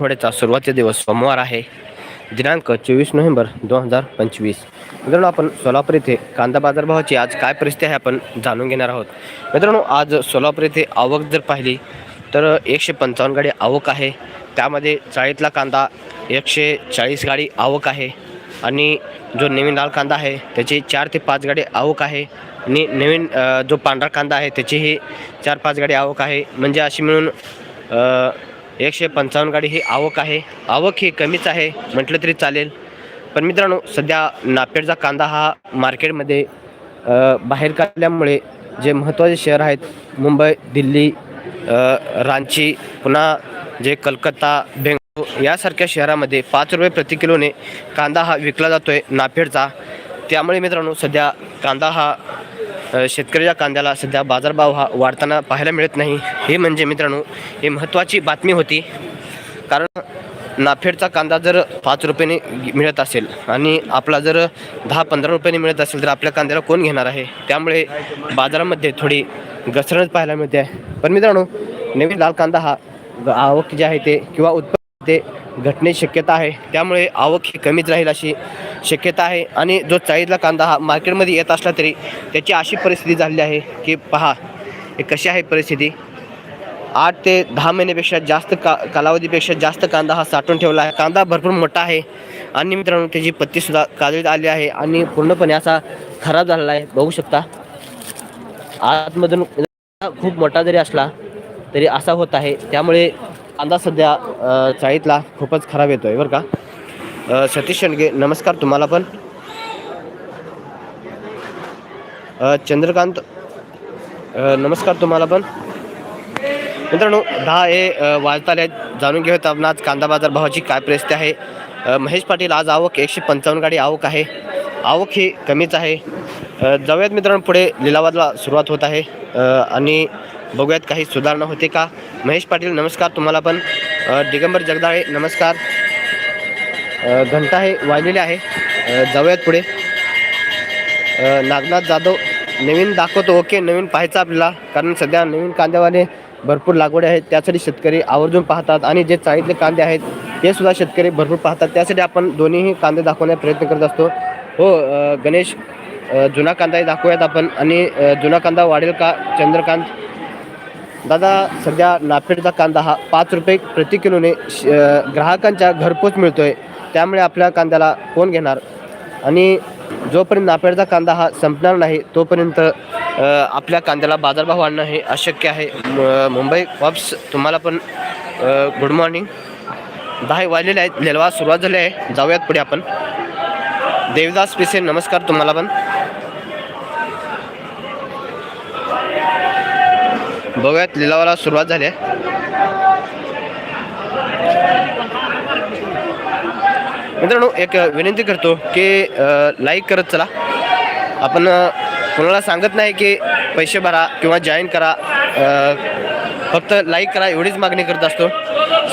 आठवड्याचा सुरुवातीचा दिवस सोमवार आहे. दिनांक चोवीस नोव्हेंबर दोन हजार पंचवीस. मित्रांनो आपण सोलापूर येथे कांदा बाजारभावाची आज काय परिस्थिती आहे आपण जाणून घेणार आहोत. मित्रांनो आज सोलापूर येथे आवक जर पाहिली तर एकशे पंचावन्न गाडी आवक आहे. त्यामध्ये चाळीतला कांदा एकशे चाळीस गाडी आवक आहे. आणि जो नवीन लाल कांदा आहे त्याची चार ते पाच गाडी आवक आहे. आणि नवीन जो पांढरा कांदा आहे त्याचीही चार पाच गाडी आवक आहे. म्हणजे अशी मिळून एकशे पंचावन्न गाडी ही आवक आहे. आवक ही कमीच आहे म्हटलं तरी चालेल. पण मित्रांनो सध्या नापेडचा कांदा हा मार्केटमध्ये बाहेर काढल्यामुळे जे महत्त्वाचे शहर आहेत मुंबई दिल्ली रांची पुन्हा जे कलकत्ता बेंगळूर यासारख्या शहरामध्ये पाच रुपये प्रति किलोने कांदा हा विकला जातो आहे नापेडचा. त्यामुळे मित्रांनो सध्या कांदा हा शेतकऱ्याच्या कांद्याला सध्या बाजारभाव हा वाढताना पाहायला मिळत नाही. हे म्हणजे मित्रांनो ही महत्त्वाची बातमी होती. कारण नाफेडचा कांदा जर पाच रुपयाने मिळत असेल आणि आपला जर दहा पंधरा रुपयाने मिळत असेल तर आपल्या कांद्याला कोण घेणार आहे? त्यामुळे बाजारामध्ये थोडी घसरणच पाहायला मिळते. आहे पण मित्रांनो नवीन लाल कांदा हा आवक जे आहे ते किंवा उत्पन्न ते घटण्याची शक्यता आहे. त्यामुळे आवक ही कमीच राहील अशी शक्यता आहे. आणि जो चाळीतला कांदा हा मार्केटमध्ये येत असला तरी त्याची अशी परिस्थिती झालेली आहे की पहा हे कशी आहे परिस्थिती? आठ ते दहा महिन्यापेक्षा जास्त का कालावधीपेक्षा जास्त कांदा हा साठवून ठेवला आहे. कांदा भरपूर मोठा आहे. आणि मित्रांनो त्याची पत्तीसुद्धा काजळीत आली आहे आणि पूर्णपणे असा खराब झालेला आहे. बघू शकता. आतमधून खूप मोठा जरी असला तरी असा होत आहे. त्यामुळे कांदा सध्या चाळीतला खूपच खराब येतो आहे बरं का. सतीश शेंडगे नमस्कार तुम्हाला पण. चंद्रकांत नमस्कार तुम्हाला पण. मित्रांनो दहा हे वाजताले आहेत. जाणून घेऊयात आपण आज कांदा बाजार भावाची काय परिस्थिती आहे. महेश पाटील आज आवक एकशे पंचावन्न गाडी आवक आहे. आवक ही कमीच आहे. जाऊयात मित्रांनो पुढे लिलावाला सुरुवात होत आहे. आणि बघूयात काही सुधारणा होते का? महेश पाटील नमस्कार तुम्हाला पण. दिगंबर जगदाळे नमस्कार. घंटा हे वाजलेले आहे. जाऊयात पुढे. नागनाथ जाधव नवीन दाखवतो. ओके नवीन पाहायचं आपल्याला. कारण सध्या नवीन कांद्यावाले भरपूर लागवड आहेत. त्यासाठी शेतकरी आवर्जून पाहतात. आणि जे चाळीतले कांदे आहेत ते सुद्धा शेतकरी भरपूर पाहतात. त्यासाठी आपण दोन्हीही कांदे दाखवण्याचा प्रयत्न करत असतो. हो गणेश जुना कांदाही दाखवूयात आपण. आणि जुना कांदा वाढेल का? चंद्रकांत दादा सध्या नाफेडचा कांदा हा पाच रुपये प्रति किलोने श- ग्राहकांच्या घरपोच मिळतो आहे त्यामुळे आपल्या कांद्याला कोण घेणार? आणि जोपर्यंत नाफेडचा कांदा हा संपणार नाही तोपर्यंत आपल्या कांद्याला बाजारभाव आणणं हे अशक्य आहे. मुंबई कॉप्स तुम्हाला पण गुड मॉर्निंग. दहा वाजलेले आहेत लेलवा सुरुवात झाली आहे. जाऊयात पुढे आपण. देवदास पिसे नमस्कार तुम्हाला पण. बघूयात लिलावाला सुरुवात झाली आहे. मित्रांनो एक विनंती करतो की लाईक करत चला. आपण कोणाला सांगत नाही की पैसे भरा किंवा जॉईन करा. फक्त लाईक करा एवढीच मागणी करत असतो.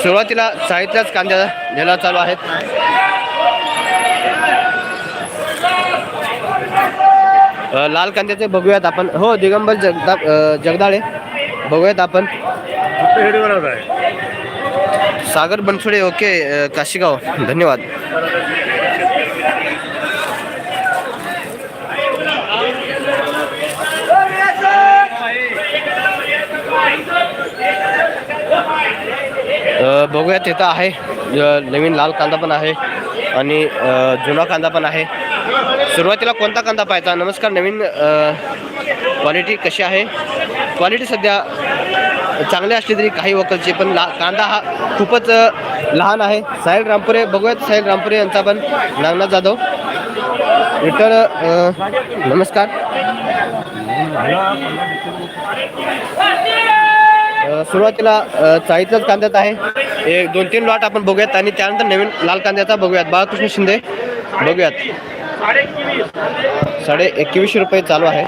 सुरुवातीला साहित्याच कांद्या लिलाव चालू आहेत. लाल कांद्याचे बघूयात आपण. हो दिगंबर जगदा जगदाळे. बघूयात आपण. सागर बनसोडे ओके काशीगाव धन्यवाद. अ, बघूयात तिथं आहे नवीन लाल कांदा पण आहे आणि जुना कांदा पण आहे. सुरुवातीला कोणता कांदा पाहायचा? नमस्कार नवीन क्वालिटी कशी आहे? क्वालिटी सध्या चांगली असली तरी काही वकलची पण ला कांदा हा खूपच लहान आहे. साहिल रामपुरे बघूयात साहिल रामपुरे यांचा पण नागनाथ जाधव. विठ्ठल नमस्कार. सुरुवातीला चाळीतल्याच कांद्यात आहे. एक दोन तीन लॉट आपण बघूयात आणि त्यानंतर नवीन लाल कांद्याचा बघूयात. बाळकृष्ण शिंदे बघूयात. साडे एकवीसशे रुपये चालू आहे.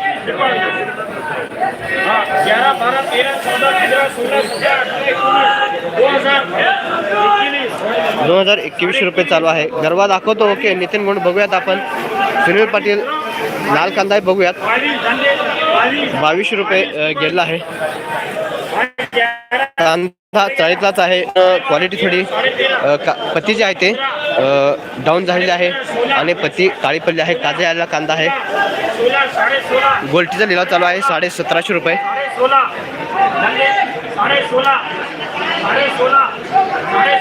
ग्यारह बारह तेरह चौदह पंद्रह सोलह सत्रह अठारह एकोणीस दो हजार एकवीस. दोन हजार एकवीसशे रुपये चालू आहे. गरबा दाखवतो. ओके नितीन गुंड बघूयात आपण. सुनील पाटील लाल कांदा बघूयात. बावीसशे रुपये अ, गेलेला आहे. कांदा चाळीतलाच आहे. क्वालिटी थोडी का पत्ती जी आहे ते. डाऊन झालेली आहे आणि पत्ती काळी पडली आहे. ताजा आलेला कांदा आहे. गोल्टीचा लिलाव चालू आहे. साडे सतराशे रुपये.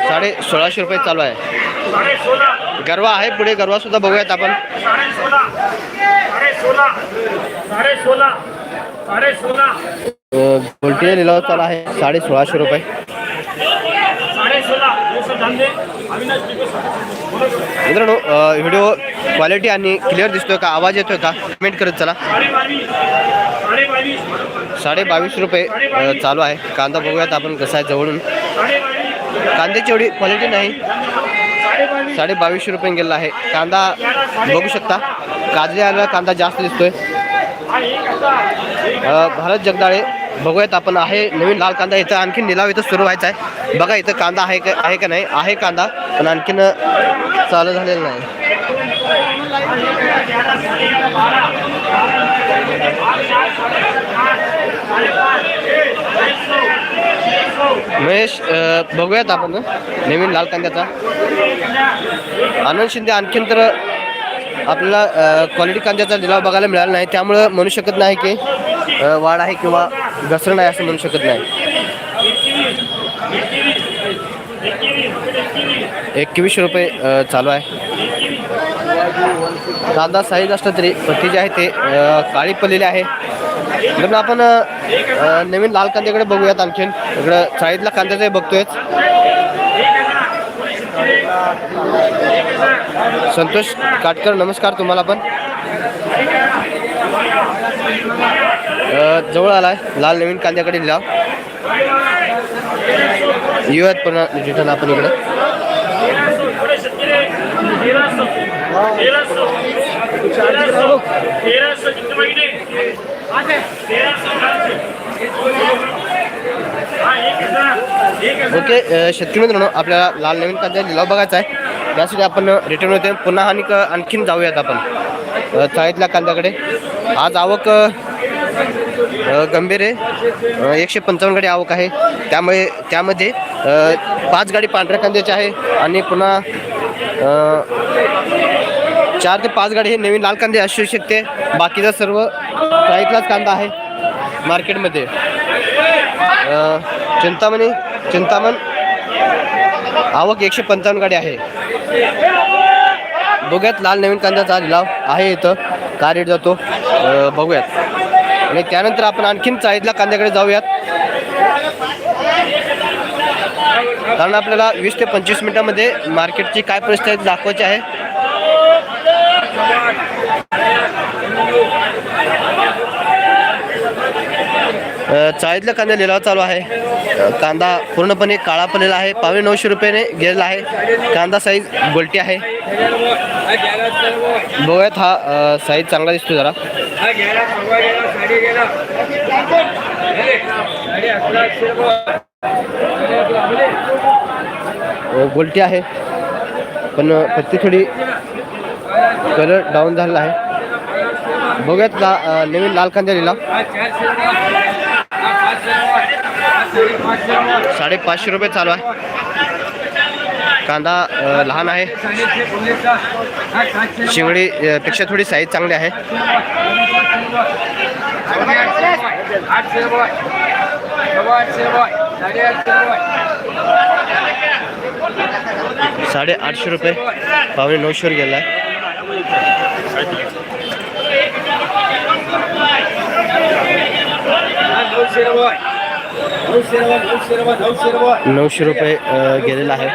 साडे सोळाशे रुपये चालू आहे. गरवा आहे पुढे. गरवा सुद्धा बघूयात आपण. साडे सोळा. साडे सोळा. साडे सोळा. गोल्टीचा लिलाव चालू आहे. साडे सोळाशे रुपये. मित्रांनो व्हिडिओ क्वालिटी आणि क्लिअर दिसतोय का? आवाज येतोय का? कमेंट करत चला. साडे बावीस रुपये चालू आहे. कांदा बघूयात आपण कसा आहे जवळून. कांद्याची एवढी क्वालिटी नाही. साडे बावीस बावीसशे रुपये गेला आहे. कांदा बघू शकता. काजळ्याला कांदा जास्त दिसतोय. भारत जगदाळे बघूयात आपण आहे नवीन लाल कांदा इथं आणखीन निलाव इथं सुरू व्हायचा आहे. बघा इथं कांदा आहे का आहे का नाही? आहे कांदा पण आणखीन चालू झालेला नाही. महेश बघूयात आपण नवीन लाल कांद्याचा. आनंद शिंदे आणखीन तर आपल्याला क्वालिटी कांद्याचा लिलाव बघायला मिळाला नाही. त्यामुळं म्हणू शकत नाही की वाढ आहे किंवा घसरण आहे असं म्हणू शकत नाही. एकवीसशे रुपये चालू आहे. कांदा साईज असलं तरी पट्टी जे आहे ते काळी पडलेली आहे. म्हणून आपण नवीन लाल कांद्याकडे बघूयात आणखीन. इकडं चाळीतला कांद्याचं बघतोय संतोष काटकर नमस्कार तुम्हाला पण. जवळ आलाय. लाल नवीन कांद्याकडे लिहा येऊयात पुन्हा रिटर्न आपण इकडे. ओके शेतकरी मित्रांनो आपल्याला लाल नवीन कांदा लिलाव बघायचा आहे. त्यासाठी आपण रिटर्न होते पुन्हा आणि आणखीन जाऊयात आपण. चाळीतल्या कांद्याकडे. आज आवक गंभीर आहे. एकशे पंचावन्न गाडी आवक आहे. त्यामुळे त्यामध्ये पाच गाडी पांढऱ्या कांद्याची आहे आणि पुन्हा चार ते पाच गाडी हे नवीन लाल कांदे असू शकते. बाकीचा सर्व काहीतलाच कांदा आहे मार्केटमध्ये. चिंतामणी चिंतामण आवक एकशे पंचावन्न गाडी आहे. बघूयात लाल नवीन कांद्याचा लिलाव आहे इथं. का रेट जातो. बघूयात. आणि त्यानंतर आपण आणखीन चाळीतल्या कांद्याकडे जाऊयात. कारण आपल्याला वीस ते पंचवीस मिनिटामध्ये मार्केटची काय परिस्थिती दाखवायची आहे. चाळीतला कांदा लिलाव चालू आहे. कांदा पूर्णपणे काळा पडलेला आहे. पावणे नऊशे रुपयाने गेलेला आहे. कांदा साईज गोलटी आहे. बघूयात हा साईज चांगला दिसतो जरा. गोलटी आहे. पण पत्ती थोडी कलर डाऊन झालेला आहे. बघूयात ला नवीन लाल कांदा लिलाव. साडेपाचशे रुपये चालू आहे. कांदा लहान आहे. शिंगडी पेक्षा थोडी साईज चांगली आहे. साडे आठशे रुपये. पावणे नऊशेवर गेला नऊशे रुपये गेलेला आहे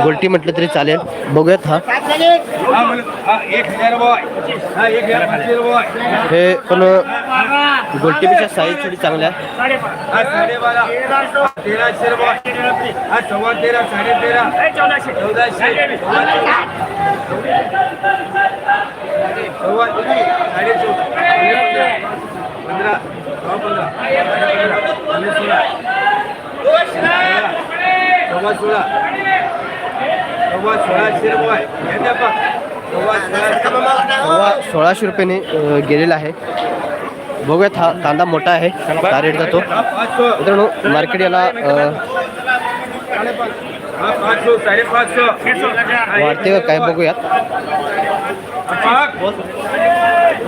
गोलटी म्हटलं तरी चालेल बघूयात हा हे पण गोल्टीपेक्षा साईज थोडी चांगल्या आहे सव्वा तेरा साडे तेरा चौदाशे सोळा सोळा सोळाशे रुपये. सोळाशे रुपयाने गेलेला आहे. बघूयात हा कांदा मोठा आहे. काय रेट जातो? मित्रांनो मार्केट याला वाढते काय बघूयात.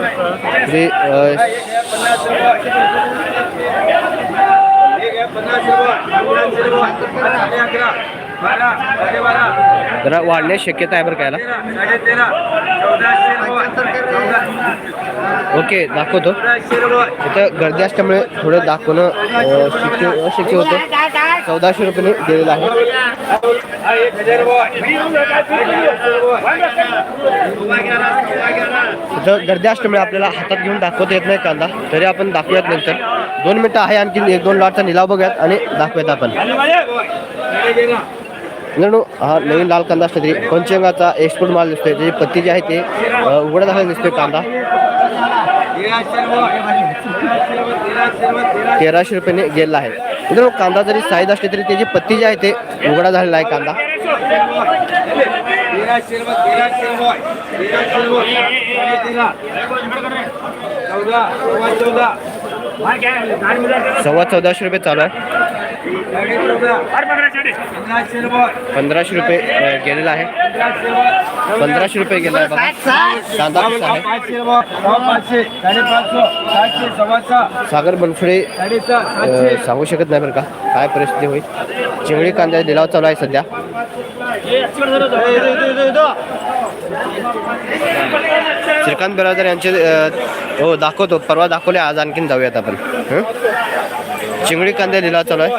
શ્રી जरा वाढण्याची शक्यता आहे बरं कायला ओके दाखवतो. इथं गर्दी असल्यामुळे थोडं दाखवणं शक्य अशक्य होतं. चौदाशे रुपये दिलेलं आहे. इथं गर्दी असल्यामुळे आपल्याला हातात घेऊन दाखवता येत नाही कांदा. तरी आपण दाखवूयात नंतर. दोन मिनटं आहे आणखी एक दोन लॉटचा निलाव बघूयात आणि दाखवूयात आपण. मित्रांनो हा नवीन लाल कांदा असला तरी पंचगंगाचा एक्सपोर्ट माल दिसतोय त्याची पत्ती जी आहे ते अ, उघडा झालेला दिसतोय कांदा. तेराशे रुपयाने गेलेला आहे. मित्रांनो कांदा जरी साईज असली तरी त्याची पत्ती जी आहे ते उघडा झालेला आहे कांदा. सव्वा चौदाशे रुपये चालू आहे. पंधराशे रुपये गेलेला आहे. पंधराशे रुपये गेला आहे बघा. कांदा कसा आहे. सागर बनसुडे सांगू शकत नाही बरं का. काय परिस्थिती होईल? चिवळी कांदा लिलाव चालू आहे सध्या. श्रीकांत बिराजदार यांचे हो दाखवतो. परवा दाखवले आज आणखीन जाऊयात आपण. हं? चिंगडी कांदे लिलाव चालू आहे.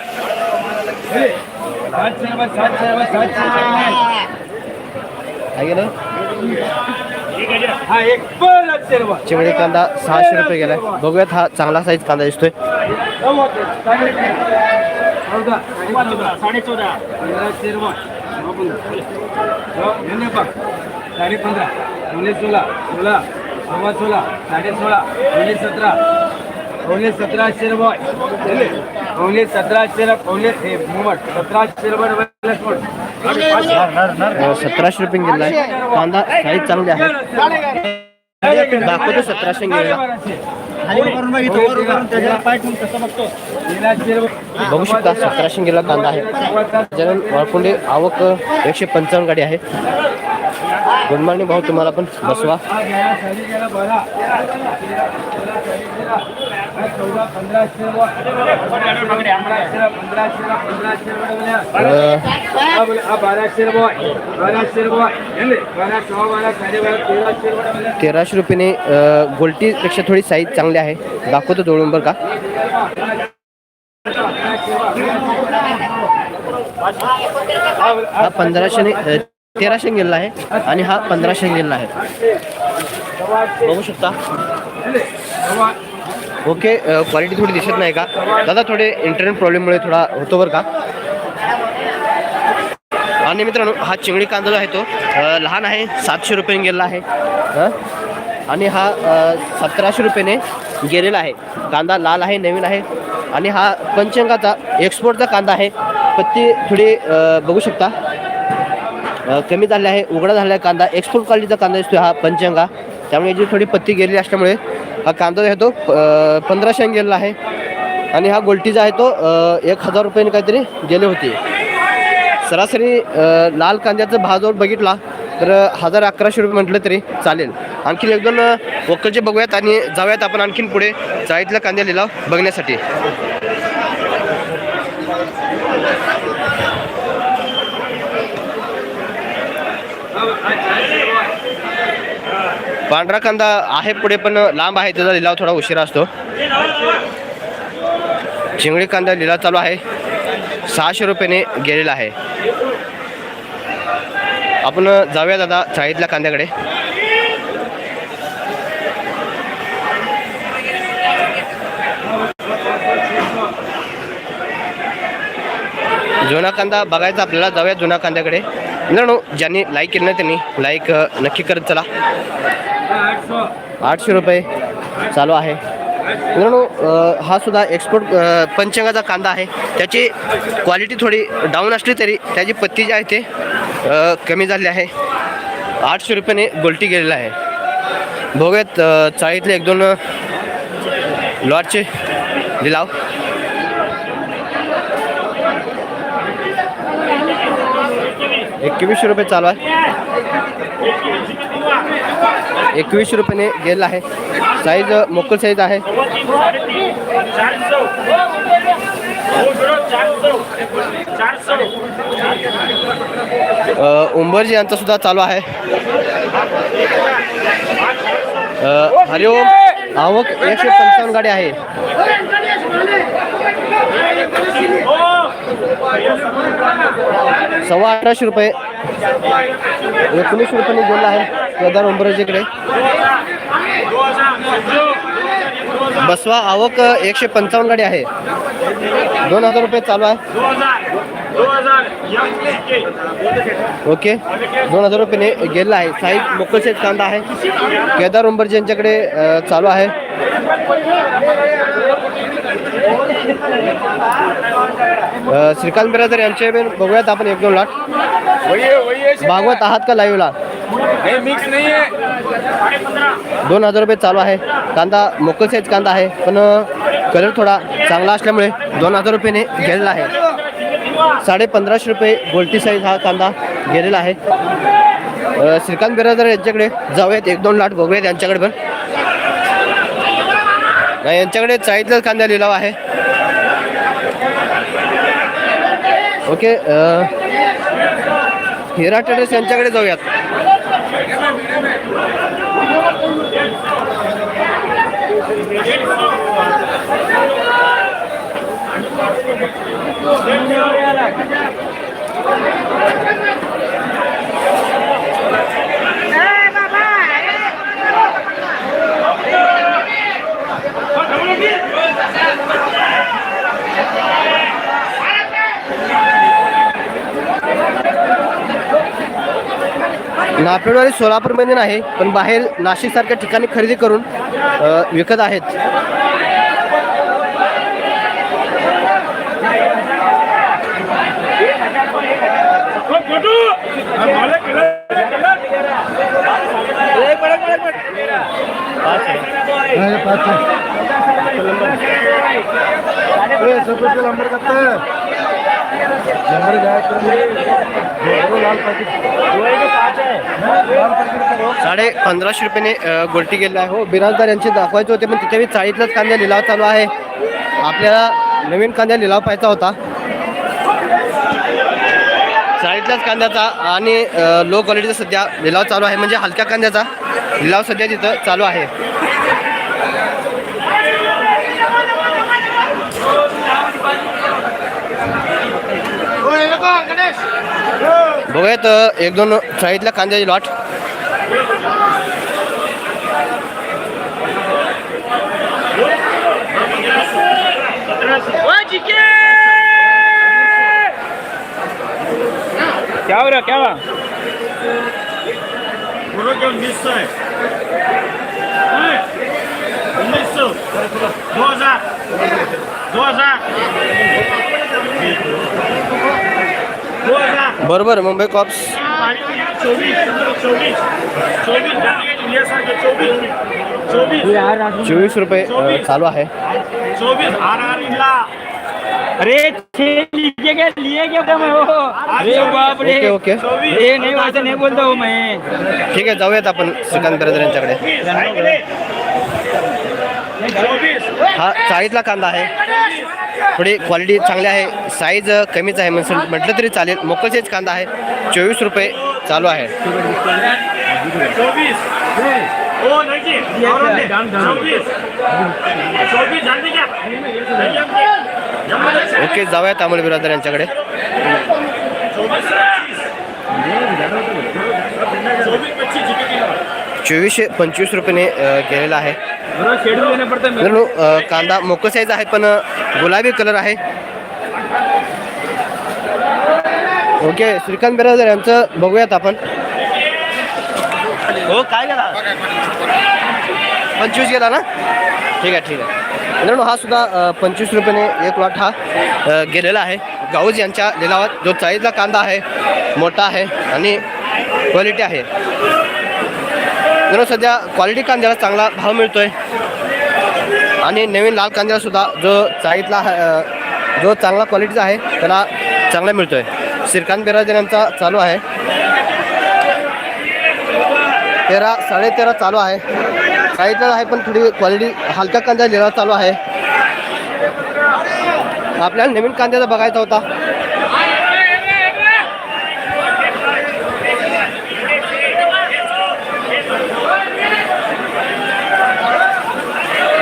चिंगडी कांदा सहाशे रुपये गेलाय. बघूयात हा चांगला साईज कांदा दिसतोय. साडे साडे पंधरा सोळा सोळा सव्वा सोळा साडे सोळा सतरा उन्नीस सतराशे रुपये? उन्नीस सतराशे उन्नीस हे मोबाईल सतराशे रुपये सतराशे रुपये गेला आहे. कांदा साईज चांगली आहे. दाखवतो सतराशे गेला बघू शकता सतराशे गेला कांदा आहे. जनन वाळकुंडे आवक एकशे पंचावन्न गाडी आहे. गुड मॉर्निंग भाऊ तुम्हाला पण बसवा. बाराशे रुपये बाराशे रुपये बारा सहा बारा साडेबारा तेराशे रुपये तेराशे रुपयाने गोल्टीपेक्षा थोडी साईज चांगली आहे. दाखवतो जोडून बरं का. हा पंधराशेने तेराशे गेलेला आहे आणि हा पंधराशे गेलेला आहे. बघू शकता. ओके क्वालिटी थोडी दिसत नाही का? दादा थोडे इंटरनेट प्रॉब्लेममुळे थोडा होतो बरं का? आणि मित्रांनो हा चिंगडी कांदा जो आहे तो लहान आहे सातशे रुपयाने गेलेला आहे. आणि हा सतराशे रुपयाने गेलेला आहे. कांदा लाल आहे नवीन आहे. आणि हा पंचंगाचा एक्सपोर्टचा कांदा आहे. पत्ती थोडी बघू शकता. कमी झाले आहे उघडा झालेला आहे कांदा. एक्सपोर्ट क्वालिटीचा कांदा दिसतो हा पंचंगा त्यामुळे याची थोडी पत्ती गेलेली असल्यामुळे हा कांदा जो आहे तो पंधराशे गेलेला आहे. आणि हा गोल्टीचा आहे तो एक हजार रुपयाने काहीतरी गेले होते. सरासरी लाल कांद्याचा भाव जर बघितला तर हजार अकराशे रुपये म्हटलं तरी चालेल. आणखीन एक दोन वक्कलचे बघूयात आणि जाऊयात आपण आणखीन पुढे चाळीतल्या कांद्या लिलाव बघण्यासाठी. पांढरा कांदा आहे पुढे पण लांब आहे त्याचा लिलाव थोडा उशिरा असतो. चिंगडी कांदा लिलाव चालू आहे. सहाशे रुपयाने गेलेला आहे. आपण जाऊया दादा चाळीतल्या कांद्याकडे. जुना कांदा बघायचा आपल्याला जाऊया जुना कांद्याकडे. मित्रांनो ज्यांनी लाईक केलं नाही त्यांनी लाईक नक्की करत चला. आठशे रुपये चालू आहे. मित्रांनो हा सुद्धा एक्सपोर्ट पंचंगाचा कांदा आहे. त्याची क्वालिटी थोडी डाऊन असली तरी त्याची पत्ती जी आहे ते कमी झाली आहे. आठशे रुपयाने गोलटी गेलेला आहे. बघूयात चाळीतले एक दोन लॉटचे लिलाव एकवीसशे रुपये चालू आहे. एकवीसशे रुपयाने गेलेला आहे. साईज मोकल साईज आहे. उंबरजी यांचा सुद्धा चालू आहे. हरिओम आवक एकशे पंचावन्न गाडी आहे. सव्वा अठराशे रुपये एकोणीसशे रुपयाने गोल आहे. केदार उंबरजीकडे बसवा आवक एकशे पंचावन्न गाडी आहे. दोन हजार रुपये चालू आहे. ओके. दोन हजार रुपयाने गेलेला आहे. साईब मोकळशेत कांदा आहे. केदार उंबरजी यांच्याकडे चालू आहे. श्रीकांत बिराजर यांचे पण बघूयात आपण एक दोन लाट. भागवत आहात का लाईव्हला मिक्स नहीं है। दोन हजार रुपये चालू आहे. कांदा मोकल साईज कांदा आहे पण कलर थोडा चांगला असल्यामुळे दोन हजार रुपयाने गेलेला आहे. साडे पंधराशे रुपये गोल्टी साईज हा कांदा गेलेला आहे. श्रीकांत बिराजर यांच्याकडे जाऊयात. एक दोन लाट बघूयात यांच्याकडे पण. नाही यांच्याकडे चाळीतलाच कांदा लिलाव आहे. ओके हिरा ट्रेडर्स यांच्याकडे जाऊयात. नापेडवाडी सोलापूरमध्ये नाही पण बाहेर नाशिकसारख्या ठिकाणी खरेदी करून विकत आहेत. साडे पंधराशे रुपयाने अ, गोल्टी गेलेला आहे हो। बिराजदार यांचे दाखवायचे होते पण तिथे मी चाळीतलाच कांद्या लिलाव चालू आहे. आपल्याला नवीन कांद्या लिलाव पाहायचा होता. चाळीतल्याच कांद्याचा आणि लो क्वालिटीचा सध्या लिलाव चालू आहे. म्हणजे हलक्या कांद्याचा लिलाव सध्या तिथं चालू आहे. बघूयात एक दोन चाळीतल्या कांद्याची लॉट क्या हो रहा क्या हुआ? उन्नीस सौ है? उन्नीस सौ। दो हजार। दो हजार दो हजार बरोबर मुंबई कॉप्स चौबीस चौबीस चौबीस चौबीस चौबीस चोवीस. रुपये चालू आहे. चौबीस आर आर इला अरे लीजिए क्या लिए क्या क्या मैं वो. अरे बाप रे ओके ओके. ये नहीं वैसे नहीं बोलता हूँ मैं. ठीक आहे जाऊयात आपण श्रीकांत यांच्याकडे. चौबीस हा चाळीतला कांदा आहे. थोडी क्वालिटी चांगली आहे. साईज कमीच आहे म्हणजे म्हटलं तरी चालेल. मोकळ कांदा आहे. चोवीस रुपये चालू आहे. ओके जाऊया तामोल बिरादर यांच्याकडे. चोवीसशे पंचवीस रुपयाने केलेला गेलेला आहे. मित्रांनो कांदा मोकळ साईज आहे पण गुलाबी कलर आहे. ओके श्रीकांत बिराजदार यांचं बघूयात आपण. हो काय गेला पंचवीस गेला ना? ठीक आहे ठीक आहे. मित्रांनो हा सुद्धा पंचवीस रुपयाने एक लॉट हा गेलेला आहे. गाऊज यांच्या लिलावात जो चाळीसला कांदा आहे मोठा आहे आणि क्वालिटी आहे. मित्रांनो सध्या क्वालिटी कांद्याला चांगला भाव मिळतोय. आणि नवीन लाल कांद्याला सुद्धा जो चाळीतला जो चांगला क्वालिटीचा आहे त्याला चांगला मिळतो आहे श्रीकांत बिराजन यांचा चालू आहे. तेरा साडेतेरा चालू आहे. चाळीतला आहे पण थोडी क्वालिटी हलक्या कांदा लिहिला चालू आहे. आपल्याला नवीन कांद्याचा बघायचा होता.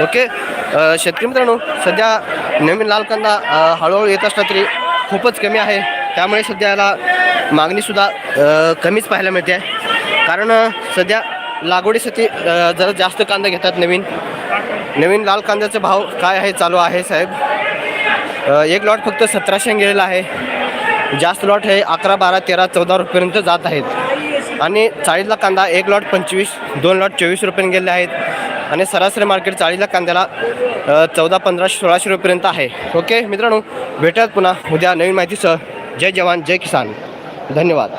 ओके. शेतकरी मित्रांनो सध्या नवीन लाल कांदा हळूहळू येत असला तरी खूपच कमी आहे. त्यामुळे सध्या याला मागणीसुद्धा कमीच पाहायला मिळते. आहे कारण सध्या लागवडीसाठी जरा जास्त कांदा घेतात नवीन. नवीन लाल कांद्याचा भाव काय आहे चालू आहे साहेब? एक लॉट फक्त सतराशे गेलेला आहे. जास्त लॉट हे अकरा बारा तेरा चौदा रुपयेपर्यंत जात आहेत. आणि चाळीसला कांदा एक लॉट पंचवीस दोन लॉट चोवीस रुपयाने गेले आहेत. आणि सरासरी मार्केट चाळीला कांद्याला चौदा पंधरा सोळाशे रुपयेपर्यंत आहे. ओके मित्रांनो भेटूयात पुन्हा उद्या नवीन माहितीसह. जय जवान जय किसान. धन्यवाद.